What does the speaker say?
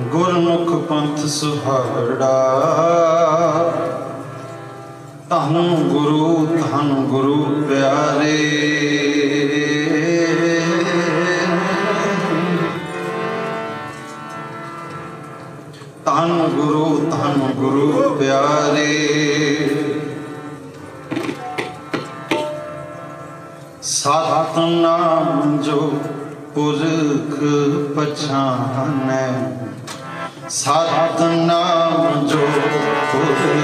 ਗੁਰਮੁਖ ਪੰਥ ਸੁਹਾਰੜਾ ਧੰਨ ਗੁਰੂ ਧੰਨ ਗੁਰੂ ਪਿਆਰੇ। ਧੰਨ ਗੁਰੂ ਧੰਨ ਗੁਰੂ ਪਿਆਰੇ। ਸਤਨਾਮ ਜੋ ਪੁਰਖ ਪਛਾਨੈ ਸਤਨਾਮ ਜੋ ਹੋਏ